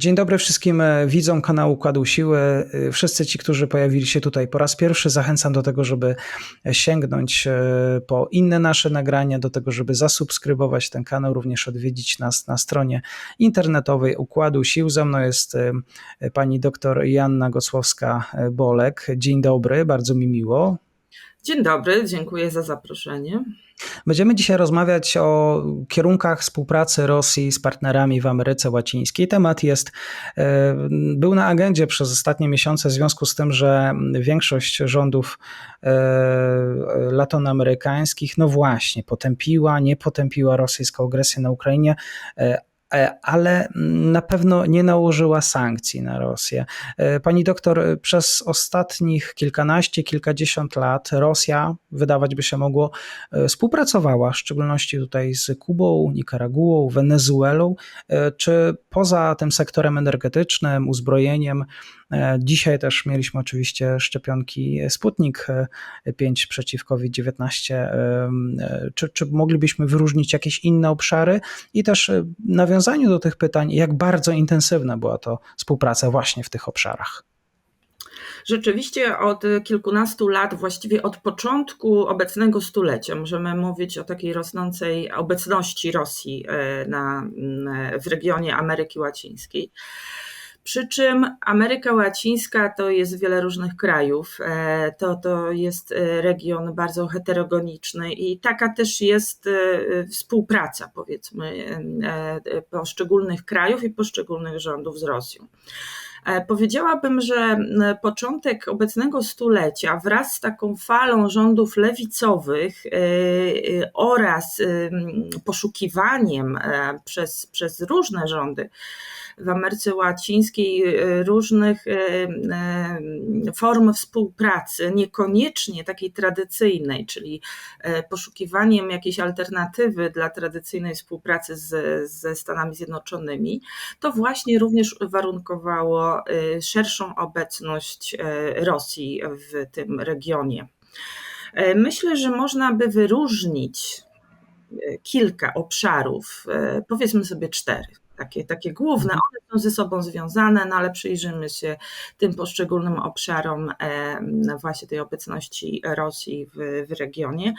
Dzień dobry wszystkim e, widzom kanału Kładu Siły. E, wszyscy ci, którzy pojawili się tutaj po raz pierwszy, zachęcam do tego, żeby sięgnąć e, po inne nasze nagrania, do tego, żeby zasubskrybować ten kanał, również odwiedzić nas na stronie internetowej Układu Sił. Ze mną jest pani doktor Janna Gosłowska-Bolek. Dzień dobry, bardzo mi miło. Dzień dobry, dziękuję za zaproszenie. Będziemy dzisiaj rozmawiać o kierunkach współpracy Rosji z partnerami w Ameryce Łacińskiej. Temat jest, e, był na agendzie przez ostatnie miesiące w związku z tym, że większość rządów e, latynoamerykańskich, no właśnie, potępiła, nie potępiła rosyjską agresję na Ukrainie, e, ale na pewno nie nałożyła sankcji na Rosję. E, pani doktor, przez ostatnich kilkanaście, kilkadziesiąt lat Rosja, wydawać by się mogło, e, współpracowała, w szczególności tutaj z Kubą, Nikaraguą, Wenezuelą. Czy poza tym sektorem energetycznym, uzbrojeniem, E, dzisiaj też mieliśmy oczywiście szczepionki Sputnik 5 e, przeciw COVID-19. E, czy, czy moglibyśmy wyróżnić jakieś inne obszary? I też nawiązaniu do tych pytań, jak bardzo intensywna była to współpraca właśnie w tych obszarach? Rzeczywiście od kilkunastu lat, właściwie od początku obecnego stulecia, możemy mówić o takiej rosnącej obecności Rosji na, w regionie Ameryki Łacińskiej. Przy czym Ameryka Łacińska to jest wiele różnych krajów. E, to, to jest e, region bardzo heterogeniczny i taka też jest e, współpraca, powiedzmy, poszczególnych krajów i poszczególnych rządów z Rosją. Powiedziałabym, że początek obecnego stulecia wraz z taką falą rządów lewicowych oraz poszukiwaniem przez, przez różne rządy w Ameryce Łacińskiej e, różnych e, e, form współpracy, niekoniecznie takiej tradycyjnej, czyli poszukiwaniem jakiejś alternatywy dla tradycyjnej współpracy z, ze Stanami Zjednoczonymi, to właśnie również warunkowało szerszą obecność Rosji w tym regionie. Myślę, że można by wyróżnić kilka obszarów, powiedzmy sobie cztery takie, takie główne. Mhm. One są ze sobą związane, no ale przyjrzymy się tym poszczególnym obszarom e, właśnie tej obecności Rosji w, w regionie.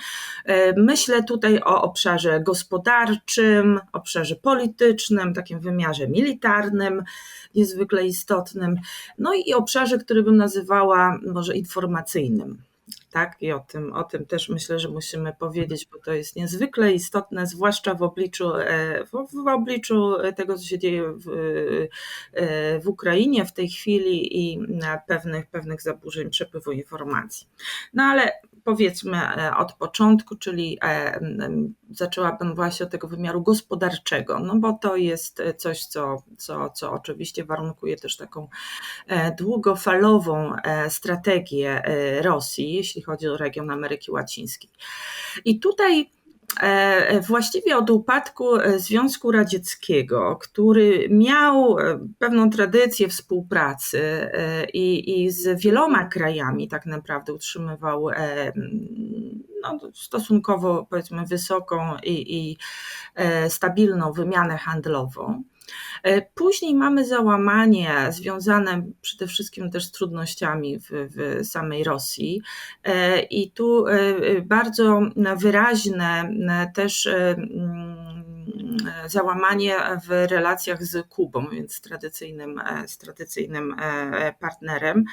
E, myślę tutaj o obszarze gospodarczym, obszarze politycznym, takim wymiarze militarnym, niezwykle istotnym, no i obszarze, który bym nazywała może informacyjnym tak? I o tym, o tym też myślę, że musimy powiedzieć, bo to jest niezwykle istotne, zwłaszcza w obliczu, e, w, w obliczu tego, co się dzieje w, e, w Ukrainie w tej chwili i pewnych, pewnych zaburzeń przepływu informacji. No ale powiedzmy e, od początku, czyli zaczęłabym właśnie od tego wymiaru gospodarczego, no bo to jest coś, co, co, co oczywiście warunkuje też taką długofalową strategię Rosji, jeśli chodzi o region Ameryki Łacińskiej. I tutaj e, właściwie od upadku e, Związku Radzieckiego, który miał e, pewną tradycję współpracy i, i z wieloma krajami tak naprawdę utrzymywał no, stosunkowo powiedzmy wysoką i, i stabilną wymianę handlową. E, później mamy załamanie związane przede wszystkim też z trudnościami w, w samej Rosji e, i tu e, bardzo wyraźne też mm, załamanie w relacjach z Kubą, więc tradycyjnym, z tradycyjnym partnerem.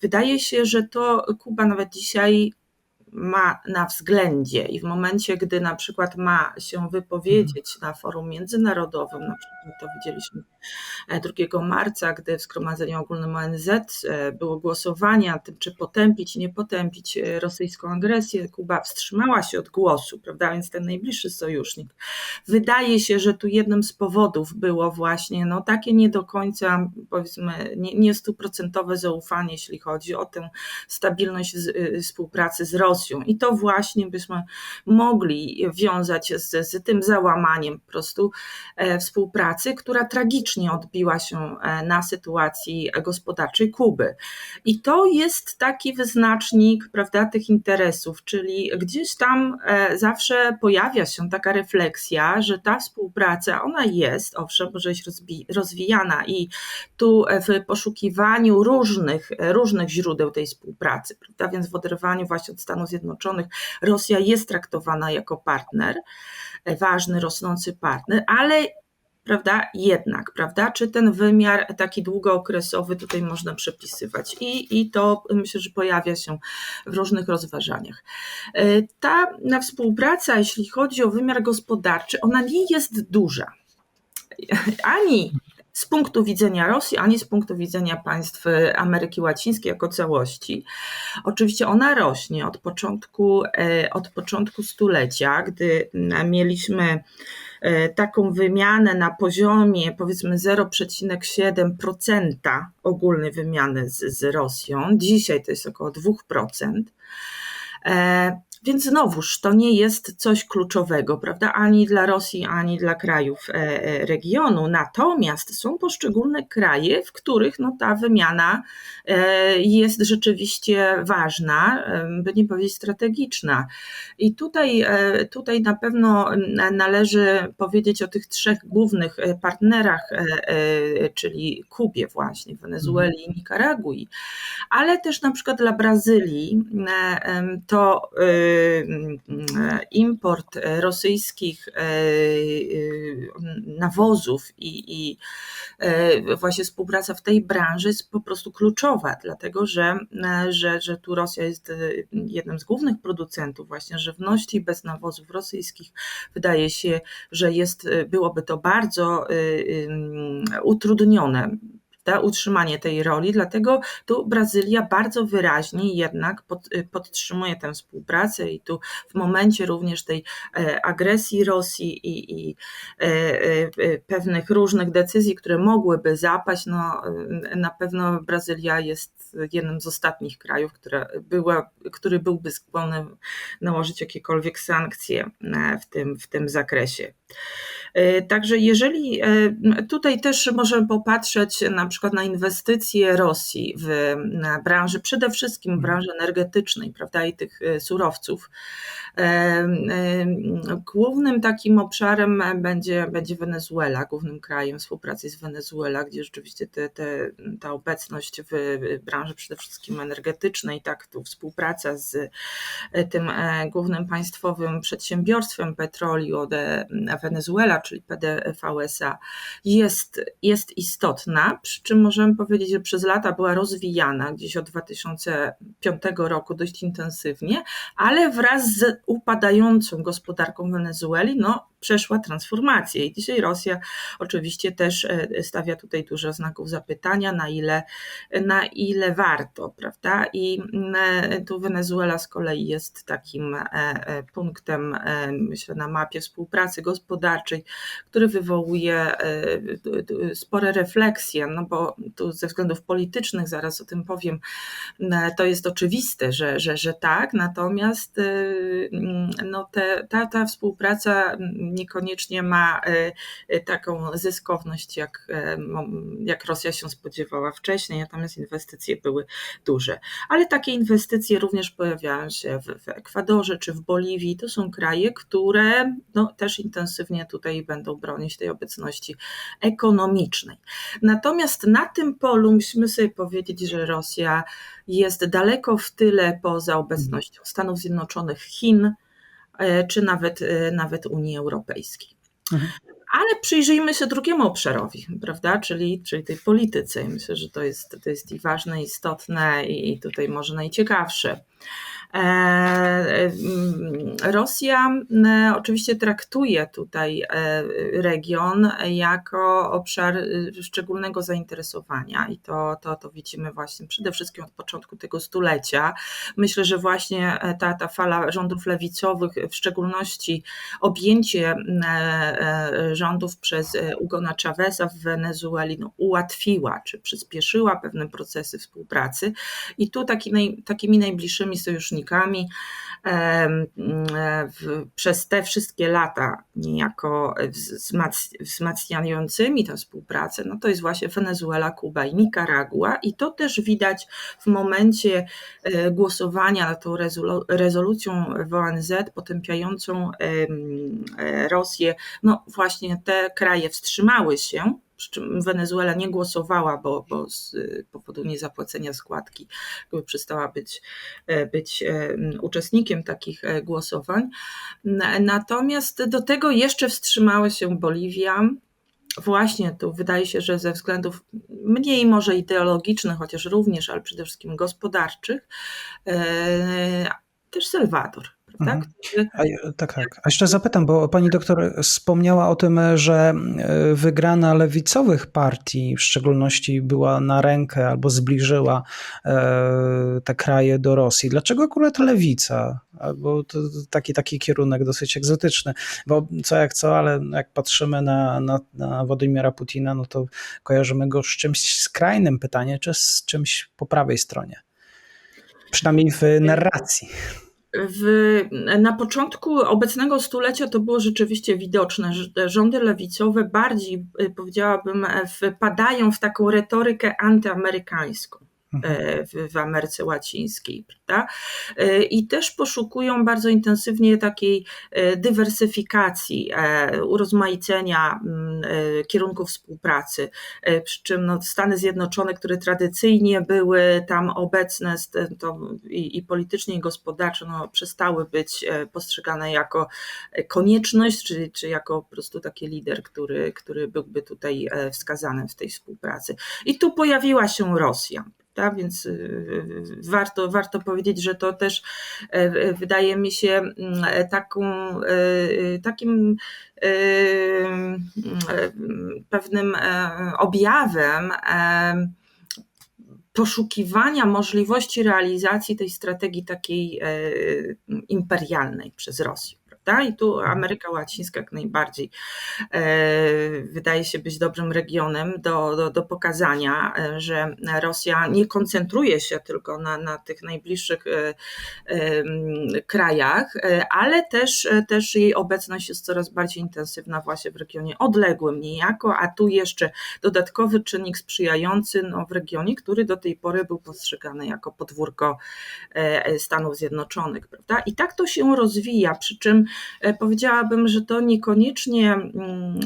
Wydaje się, że to Kuba nawet dzisiaj ma na względzie i w momencie, gdy na przykład ma się wypowiedzieć na forum międzynarodowym, na przykład to widzieliśmy 2 e, marca, gdy w Zgromadzeniu Ogólnym ONZ e, było głosowanie nad tym, czy potępić, nie potępić e, rosyjską agresję, Kuba wstrzymała się od głosu, prawda, więc ten najbliższy sojusznik. Wydaje się, że tu jednym z powodów było właśnie no, takie nie do końca, powiedzmy, nie, nie stuprocentowe zaufanie, jeśli chodzi o tę stabilność współpracy z Rosją, Rosją. I to właśnie byśmy mogli wiązać z, z tym załamaniem po prostu współpracy, która tragicznie odbiła się na sytuacji gospodarczej Kuby. I to jest taki wyznacznik prawda, tych interesów, czyli gdzieś tam zawsze pojawia się taka refleksja, że ta współpraca, ona jest, owszem, może być rozwijana i tu w poszukiwaniu różnych, różnych źródeł tej współpracy, prawda? więc w oderwaniu właśnie od Stanów Zjednoczonych Rosja jest traktowana jako partner, ważny, rosnący partner, ale prawda, jednak, prawda, czy ten wymiar taki długookresowy tutaj można przepisywać i, i to myślę, że pojawia się w różnych rozważaniach. Ta współpraca, jeśli chodzi o wymiar gospodarczy, ona nie jest duża. Ani z punktu widzenia Rosji, ani z punktu widzenia państw Ameryki Łacińskiej jako całości. Oczywiście ona rośnie od początku, od początku stulecia, gdy mieliśmy taką wymianę na poziomie powiedzmy 0,7% ogólnej wymiany z, z Rosją. Dzisiaj to jest około 2%. Więc znowuż to nie jest coś kluczowego, prawda, ani dla Rosji, ani dla krajów regionu. Natomiast są poszczególne kraje, w których no, ta wymiana jest rzeczywiście ważna, by nie powiedzieć strategiczna. I tutaj, tutaj na pewno należy powiedzieć o tych trzech głównych partnerach, czyli Kubie właśnie, Wenezueli i Nikaragui, ale też na przykład dla Brazylii to import rosyjskich nawozów i, i właśnie współpraca w tej branży jest po prostu kluczowa, dlatego że, że, że tu Rosja jest jednym z głównych producentów właśnie żywności bez nawozów rosyjskich. Wydaje się, że jest, byłoby to bardzo utrudnione prawda, utrzymanie tej roli, dlatego tu Brazylia bardzo wyraźnie jednak pod, podtrzymuje tę współpracę i tu w momencie również tej agresji Rosji i, i pewnych różnych decyzji, które mogłyby zapaść, no na pewno Brazylia jest jednym z ostatnich krajów, które była, który byłby skłonny nałożyć jakiekolwiek sankcje w tym, w tym zakresie. Także jeżeli tutaj też możemy popatrzeć na przykład na inwestycje Rosji w branży, przede wszystkim w branży energetycznej, prawda, i tych surowców. Głównym takim obszarem będzie, będzie Wenezuela, głównym krajem współpracy jest Wenezuela, gdzie rzeczywiście te, te, ta obecność w branży przede wszystkim energetycznej, tak, tu współpraca z tym głównym państwowym przedsiębiorstwem Petrolio de Venezuela, czyli PDVSA, jest, jest istotna, przy czym możemy powiedzieć, że przez lata była rozwijana gdzieś od 2005 roku dość intensywnie, ale wraz z upadającą gospodarką Wenezueli, no przeszła transformację i dzisiaj Rosja oczywiście też stawia tutaj dużo znaków zapytania, na ile, na ile warto, prawda? I tu Wenezuela z kolei jest takim punktem, myślę, na mapie współpracy gospodarczej, który wywołuje spore refleksje, no bo tu ze względów politycznych, zaraz o tym powiem, to jest oczywiste, że, że, że tak, natomiast no te, ta, ta współpraca niekoniecznie ma taką zyskowność, jak, jak Rosja się spodziewała wcześniej, natomiast inwestycje były duże. Ale takie inwestycje również pojawiają się w, w Ekwadorze czy w Boliwii. To są kraje, które no, też intensywnie tutaj będą bronić tej obecności ekonomicznej. Natomiast na tym polu musimy sobie powiedzieć, że Rosja jest daleko w tyle poza obecnością Stanów Zjednoczonych, Chin czy nawet, nawet Unii Europejskiej. Mhm. Ale przyjrzyjmy się drugiemu obszarowi, prawda? Czyli, czyli tej polityce. Myślę, że to jest, to jest i ważne, istotne i tutaj może najciekawsze. Rosja oczywiście traktuje tutaj region jako obszar szczególnego zainteresowania i to, to, to widzimy właśnie przede wszystkim od początku tego stulecia. Myślę, że właśnie ta, ta fala rządów lewicowych, w szczególności objęcie rządów przez Ugona Chaveza w Wenezueli no, ułatwiła czy przyspieszyła pewne procesy współpracy i tu taki takimi najbliższymi sojusznikami przez te wszystkie lata niejako wzmacniającymi tę współpracę, no to jest właśnie Wenezuela, Kuba i Nikaragua i to też widać w momencie e, głosowania nad tą rezolucją w ONZ potępiającą e, Rosję, no właśnie te kraje wstrzymały się, przy czym Wenezuela nie głosowała, bo, bo z powodu niezapłacenia składki przestała być, e, być e, uczestnikiem takich e, głosowań. Natomiast do tego jeszcze wstrzymała się Boliwia, właśnie tu wydaje się, że ze względów mniej może ideologicznych, chociaż również, ale przede wszystkim gospodarczych, też Salwador. Tak? Mhm. A, tak, tak. A jeszcze zapytam, bo pani doktor wspomniała o tym, że e, wygrana lewicowych partii w szczególności była na rękę albo zbliżyła e, te kraje do Rosji. Dlaczego akurat lewica? Bo to taki, taki kierunek dosyć egzotyczny. Bo co jak co, ale jak patrzymy na, na, na Władimira Putina, no to kojarzymy go z czymś skrajnym pytanie, czy z czymś po prawej stronie. Przynajmniej w narracji w, na początku obecnego stulecia to było rzeczywiście widoczne, rządy lewicowe bardziej, y, powiedziałabym, wpadają w taką retorykę antyamerykańską. E, w, w Ameryce Łacińskiej, prawda? E, I też poszukują bardzo intensywnie takiej e, dywersyfikacji, urozmaicenia mm, kierunków współpracy, przy czym no, Stany Zjednoczone, które tradycyjnie były tam obecne to i, i politycznie, i gospodarczo, no, przestały być postrzegane jako konieczność, czy, czy jako po prostu taki lider, który, który byłby tutaj wskazany w tej współpracy. I tu pojawiła się Rosja. Tak? Więc y, y, warto, warto powiedzieć, że to też e, wydaje mi się mm, taką, e, takim e, pewnym objawem poszukiwania możliwości realizacji tej strategii takiej imperialnej przez Rosję. Prawda? I tu. Ameryka Łacińska jak najbardziej e, wydaje się być dobrym regionem do, do, do pokazania, e, że Rosja nie koncentruje się tylko na, na tych najbliższych e, krajach, ale też, też jej obecność jest coraz bardziej intensywna właśnie w regionie odległym niejako, a tu jeszcze dodatkowy czynnik sprzyjający no, w regionie, który do tej pory był postrzegany jako podwórko Stanów Zjednoczonych. Prawda? I tak to się rozwija, przy czym powiedziałabym, że to niekoniecznie mm,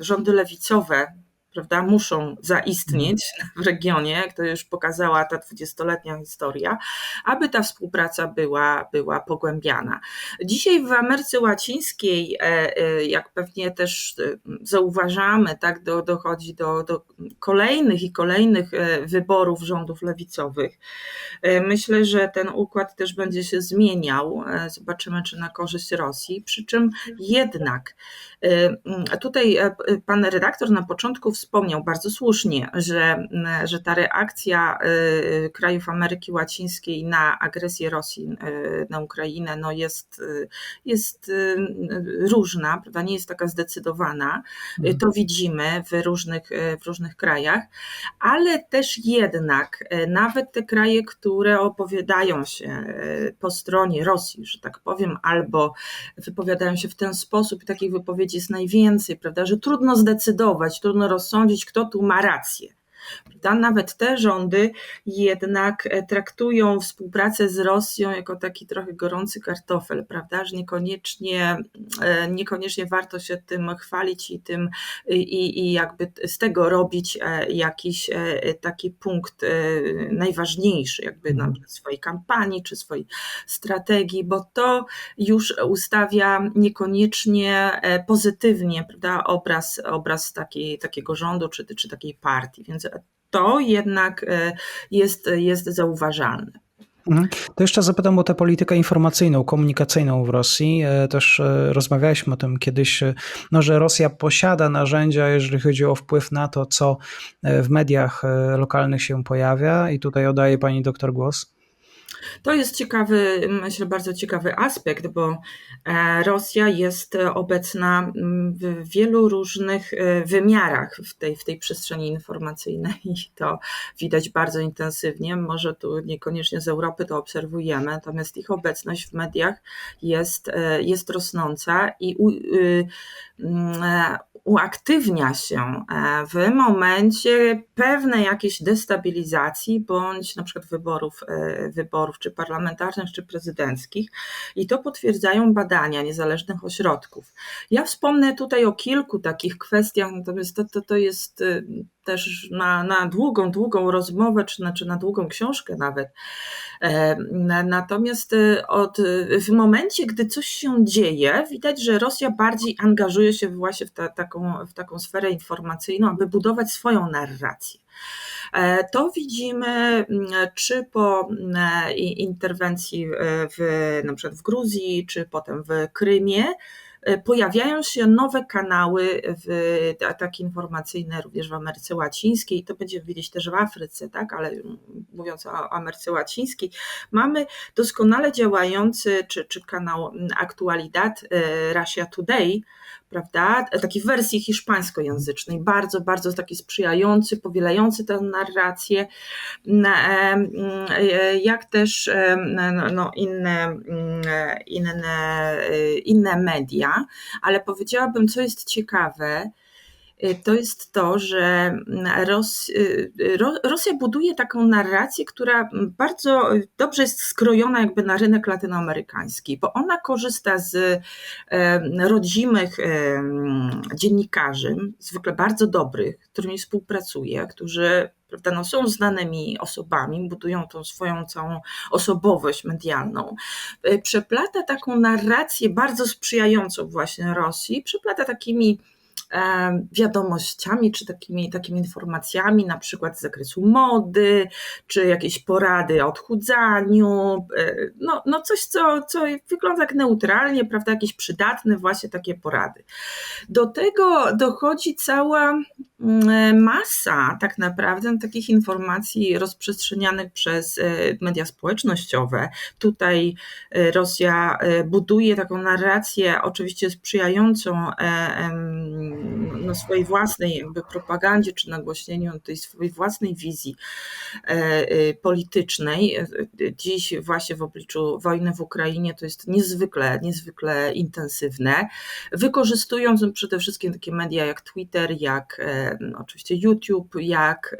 rządy lewicowe prawda, muszą zaistnieć mhm. w regionie, jak to już pokazała ta dwudziestoletnia historia, aby ta współpraca była, była pogłębiana. Dzisiaj w Ameryce Łacińskiej, e, e, jak pewnie też e, zauważamy, tak, do, dochodzi do, do kolejnych i kolejnych wyborów rządów lewicowych. Myślę, że ten układ też będzie się zmieniał. Zobaczymy, czy na korzyść Rosji. Przy czym jednak tutaj pan redaktor na początku wspomniał bardzo słusznie, że, że ta reakcja y, krajów Ameryki Łacińskiej na agresję Rosji y, na Ukrainę no jest, y, jest różna, prawda? nie jest taka zdecydowana. Mhm. To widzimy w różnych, w różnych krajach, ale też jednak nawet te kraje, które opowiadają się po stronie Rosji, że tak powiem, albo wypowiadają się w ten sposób, takich wypowiedzi jest najwięcej, prawda, że trudno zdecydować, trudno rozsądzić, sądzić, kto tu ma rację. Nawet te rządy jednak e, traktują współpracę z Rosją jako taki trochę gorący kartofel, prawda? Że niekoniecznie, e, niekoniecznie warto się tym chwalić i tym i, i jakby z tego robić e, jakiś taki punkt najważniejszy, jakby na mhm. swojej kampanii czy swojej strategii, bo to już ustawia niekoniecznie pozytywnie, prawda, obraz, obraz takiej, takiego rządu czy, czy takiej partii. Więc to jednak e, jest, jest zauważalne. Mhm. To jeszcze zapytam o tę politykę informacyjną, komunikacyjną w Rosji. E, też e, rozmawialiśmy o tym kiedyś, no, że Rosja posiada narzędzia, jeżeli chodzi o wpływ na to, co w mediach lokalnych się pojawia. I tutaj oddaję pani doktor głos. To jest ciekawy, myślę, bardzo ciekawy aspekt, bo e, Rosja jest obecna w wielu różnych e, wymiarach w tej, w tej przestrzeni informacyjnej i to widać bardzo intensywnie. Może tu niekoniecznie z Europy to obserwujemy, natomiast ich obecność w mediach jest, e, jest rosnąca i u, y, uaktywnia się w momencie pewnej jakiejś destabilizacji bądź na przykład wyborów, wyborów czy parlamentarnych, czy prezydenckich. I to potwierdzają badania niezależnych ośrodków. Ja wspomnę tutaj o kilku takich kwestiach, natomiast to, to, to jest y, też na, na długą, długą rozmowę, czy na, czy na długą książkę nawet. E, natomiast y, od, w momencie, gdy coś się dzieje, widać, że Rosja bardziej angażuje się właśnie w, ta, taką, w taką sferę informacyjną, aby budować swoją narrację. E, to widzimy mm, czy po mm, interwencji w, na przykład w Gruzji, czy potem w Krymie, e, pojawiają się nowe kanały w, takie informacyjne również w Ameryce Łacińskiej, to będziemy widzieć też w Afryce, tak? ale mówiąc o Ameryce Łacińskiej, mamy doskonale działający, czy, czy kanał Aktualidad e, Russia Today, prawda? Taki w wersji hiszpańskojęzycznej, bardzo, bardzo taki sprzyjający, powielający tę narrację, jak też no, no, inne, inne, inne media, ale powiedziałabym, co jest ciekawe, to jest to, że mm, Ros y, Rosja buduje taką narrację, która bardzo dobrze jest skrojona jakby na rynek latynoamerykański, bo ona korzysta z rodzimych dziennikarzy, zwykle bardzo dobrych, z którymi współpracuje, którzy prawda, no, są znanymi osobami, budują tą swoją całą osobowość medialną. Y, przeplata taką narrację bardzo sprzyjającą właśnie Rosji, przeplata takimi wiadomościami, czy takimi, takimi informacjami, na przykład z zakresu mody, czy jakieś porady o odchudzaniu, e, no, no coś, co, co wygląda jak neutralnie, prawda, jakieś przydatne właśnie takie porady. Do tego dochodzi cała mm, masa tak naprawdę takich informacji rozprzestrzenianych przez e, media społecznościowe. Tutaj e, Rosja buduje taką narrację, oczywiście sprzyjającą no, swojej własnej jakby propagandzie czy nagłośnieniu tej swojej własnej wizji e, e, politycznej. Dziś właśnie w obliczu wojny w Ukrainie to jest niezwykle, niezwykle intensywne. Wykorzystując przede wszystkim takie media jak Twitter, jak e, oczywiście YouTube, jak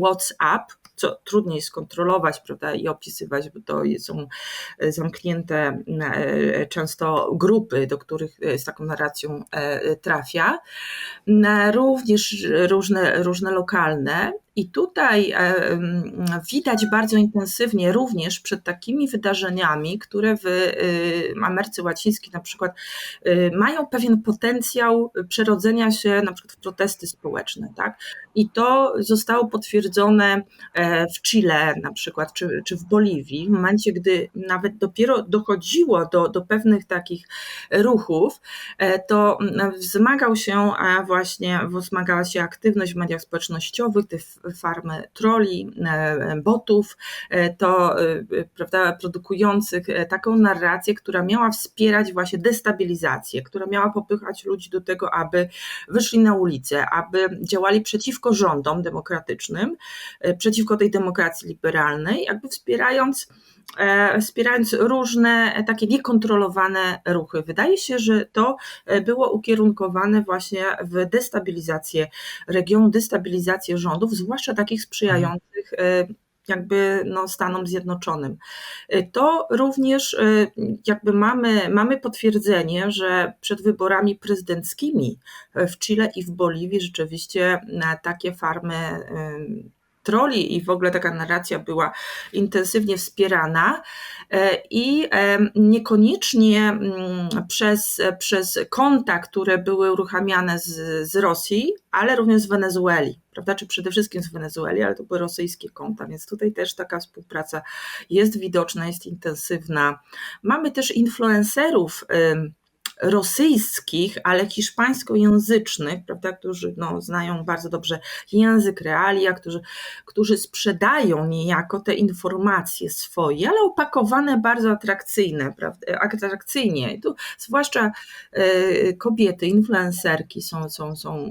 WhatsApp, co trudniej skontrolować prawda, i opisywać, bo to są zamknięte często grupy, do których z taką narracją trafia również różne, różne lokalne. I tutaj e, widać bardzo intensywnie również przed takimi wydarzeniami, które w y, Ameryce Łacińskiej na przykład y, mają pewien potencjał przerodzenia się na przykład w protesty społeczne. Tak? I to zostało potwierdzone e, w Chile na przykład, czy, czy w Boliwii, w momencie, gdy nawet dopiero dochodziło do, do pewnych takich ruchów, e, to wzmagał się właśnie, wzmagała się aktywność w mediach społecznościowych, tych farmy troli, e, botów, e, to e, prawda, produkujących taką narrację, która miała wspierać właśnie destabilizację, która miała popychać ludzi do tego, aby wyszli na ulicę, aby działali przeciwko rządom demokratycznym, przeciwko tej demokracji liberalnej, jakby wspierając wspierając różne takie niekontrolowane ruchy. Wydaje się, że to e, było ukierunkowane właśnie w destabilizację regionu, destabilizację rządów, zwłaszcza takich sprzyjających e, jakby no, Stanom Zjednoczonym. To również jakby mamy, mamy potwierdzenie, że przed wyborami prezydenckimi w Chile i w Boliwii rzeczywiście takie farmy troli i w ogóle taka narracja była intensywnie wspierana i niekoniecznie mm, przez, przez konta, które były uruchamiane z, z Rosji, ale również z Wenezueli, prawda? Czy przede wszystkim z Wenezueli, ale to były rosyjskie konta, więc tutaj też taka współpraca jest widoczna, jest intensywna. Mamy też influencerów rosyjskich, ale hiszpańskojęzycznych, prawda, którzy no, znają bardzo dobrze język, realia, którzy, którzy sprzedają niejako te informacje swoje, ale opakowane bardzo atrakcyjne, prawda, atrakcyjnie. I tu zwłaszcza y, kobiety, influencerki są, są, są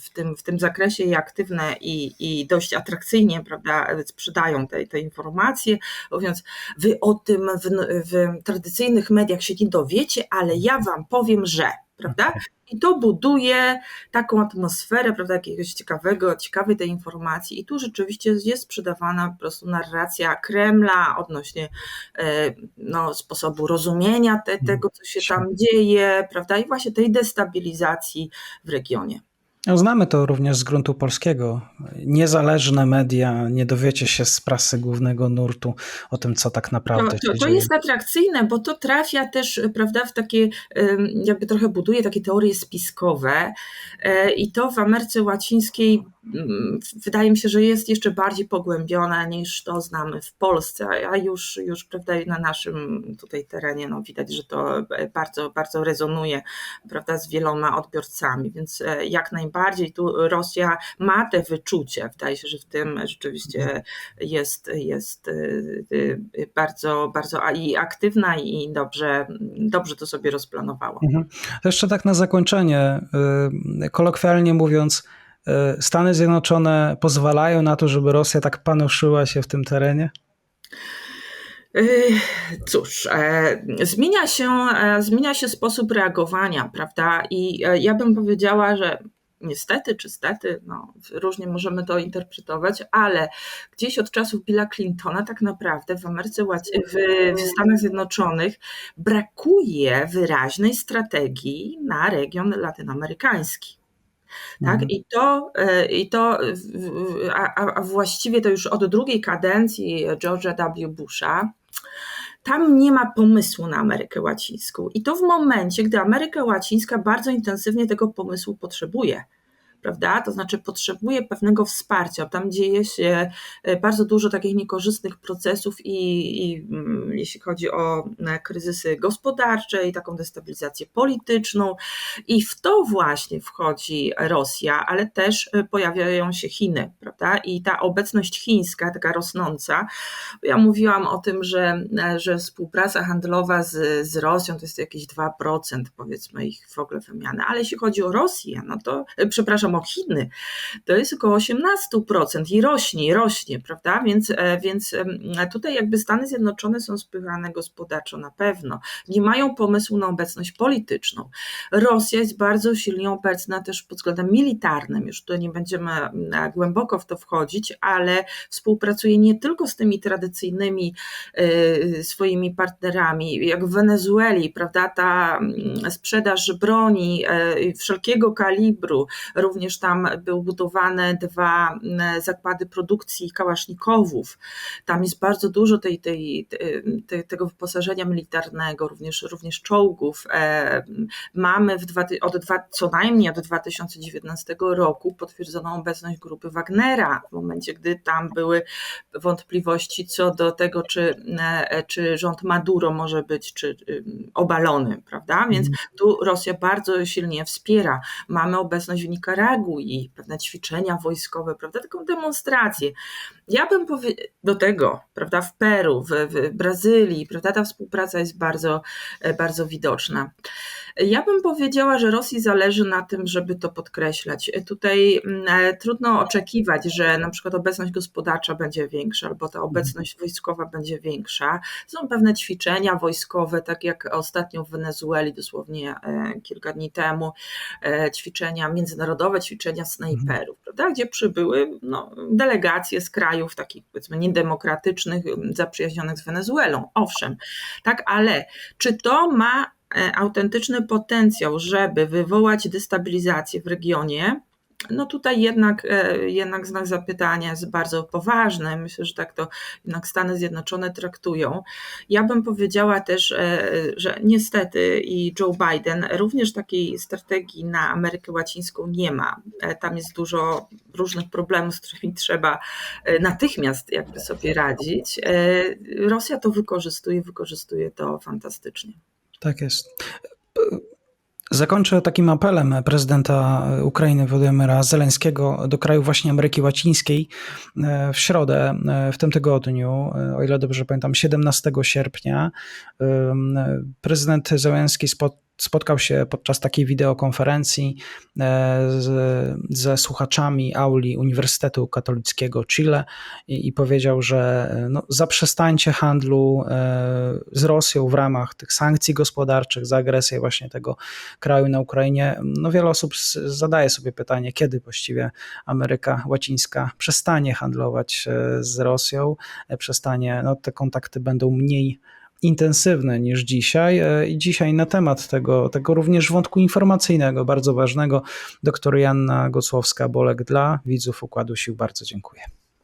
w, tym, w tym zakresie aktywne i, i dość atrakcyjnie prawda, sprzedają te, te informacje, mówiąc, wy o tym w, w tradycyjnych mediach się nie dowiecie, ale ja wam powiem, że, prawda? I to buduje taką atmosferę, prawda, jakiegoś ciekawego, ciekawej tej informacji. I tu rzeczywiście jest sprzedawana po prostu narracja Kremla odnośnie e, no, sposobu rozumienia te, tego, co się tam dzieje, prawda, i właśnie tej destabilizacji w regionie. No, znamy to również z gruntu polskiego. Niezależne media, nie dowiecie się z prasy głównego nurtu o tym, co tak naprawdę to, to, to jest atrakcyjne, bo to trafia też prawda, w takie, jakby trochę buduje takie teorie spiskowe e, i to w Ameryce Łacińskiej wydaje mi się, że jest jeszcze bardziej pogłębiona niż to znamy w Polsce, a już, już prawda, na naszym tutaj terenie no, widać, że to bardzo, bardzo rezonuje prawda, z wieloma odbiorcami, więc e, jak najbardziej tu Rosja ma te wyczucie. Wydaje się, że w tym rzeczywiście jest, jest e, e, bardzo, bardzo i aktywna i dobrze, dobrze to sobie rozplanowała. Mhm. Jeszcze tak na zakończenie, kolokwialnie mówiąc, E, Stany Zjednoczone pozwalają na to, żeby Rosja tak panoszyła się w tym terenie? E, cóż, e, zmienia się, zmienia się sposób reagowania, prawda? I ja bym powiedziała, że niestety czy stety, no, różnie możemy to interpretować, ale gdzieś od czasów Billa Clintona tak naprawdę w Ameryce, w, w Stanach Zjednoczonych brakuje wyraźnej strategii na region latynoamerykański. Tak? Mhm. I to, e, i to a, a właściwie to już od drugiej kadencji George'a W. Busha, tam nie ma pomysłu na Amerykę Łacińską. I to w momencie, gdy Ameryka Łacińska bardzo intensywnie tego pomysłu potrzebuje prawda? To znaczy potrzebuje pewnego wsparcia. Tam dzieje się e, bardzo dużo takich niekorzystnych procesów i, i mm, jeśli chodzi o e, kryzysy gospodarcze i taką destabilizację polityczną i w to właśnie wchodzi Rosja, ale też e, pojawiają się Chiny, prawda? I ta obecność chińska, taka rosnąca, ja mówiłam o tym, że, że współpraca handlowa z, z Rosją to jest jakieś 2% powiedzmy ich w ogóle wymiany, ale jeśli chodzi o Rosję, no to, przepraszam, Chiny, to jest około 18% i rośnie, rośnie, prawda? Więc, e, więc tutaj jakby Stany Zjednoczone są spychane gospodarczo na pewno. Nie mają pomysłu na obecność polityczną. Rosja jest bardzo silnie obecna też pod względem militarnym, już tutaj nie będziemy głęboko w to wchodzić, ale współpracuje nie tylko z tymi tradycyjnymi e, swoimi partnerami, jak w Wenezueli, prawda, ta sprzedaż broni e, wszelkiego kalibru, również również tam były budowane dwa mm, zakłady produkcji kałasznikowów. Tam jest bardzo dużo tej, tej, tej, tego wyposażenia militarnego, również, również czołgów. E, mamy w dwa, od dwa, co najmniej od 2019 roku potwierdzoną obecność grupy Wagnera, w momencie, gdy tam były wątpliwości co do tego, czy, e, czy rząd Maduro może być czy obalony, prawda? Więc mhm. tu Rosja bardzo silnie wspiera. Mamy obecność w Nikaragui, i pewne ćwiczenia wojskowe, prawda, taką demonstrację. Ja bym powiedział do tego, prawda, w Peru, w, w Brazylii, prawda, ta współpraca jest bardzo, e, bardzo widoczna. Ja bym powiedziała, że Rosji zależy na tym, żeby to podkreślać. Tutaj mm, e, trudno oczekiwać, że na przykład obecność gospodarcza będzie większa, albo ta obecność wojskowa będzie większa. Są pewne ćwiczenia wojskowe, tak jak ostatnio w Wenezueli, dosłownie e, kilka dni temu, ćwiczenia międzynarodowe, ćwiczenia snajperów, prawda, gdzie przybyły no, delegacje z krajów takich powiedzmy niedemokratycznych, zaprzyjaźnionych z Wenezuelą. Owszem, tak, ale czy to ma e, autentyczny potencjał, żeby wywołać destabilizację w regionie, No tutaj jednak, e, jednak znak zapytania jest bardzo poważny. Myślę, że tak to jednak Stany Zjednoczone traktują. Ja bym powiedziała też, e, że niestety i Joe Biden również takiej strategii na Amerykę Łacińską nie ma. E, tam jest dużo różnych problemów, z którymi trzeba natychmiast jakby sobie radzić. Rosja to wykorzystuje, wykorzystuje to fantastycznie. Tak jest. Zakończę takim apelem prezydenta Ukrainy Władimira Zeleńskiego do krajów właśnie Ameryki Łacińskiej. W środę, w tym tygodniu, o ile dobrze pamiętam, 17 sierpnia, prezydent Zeleński spotkał spotkał się podczas takiej wideokonferencji e, z, ze słuchaczami auli Uniwersytetu Katolickiego Chile i, i powiedział, że e, no, zaprzestańcie handlu e, z Rosją w ramach tych sankcji gospodarczych za agresję właśnie tego kraju na Ukrainie. No, wiele osób zadaje sobie pytanie, kiedy właściwie Ameryka Łacińska przestanie handlować z Rosją, przestanie, no, te kontakty będą mniej intensywne niż dzisiaj. E, I dzisiaj na temat tego, tego również wątku informacyjnego, bardzo ważnego, doktor Janna Gocłowska-Bolek dla widzów Układu Sił. Bardzo dziękuję.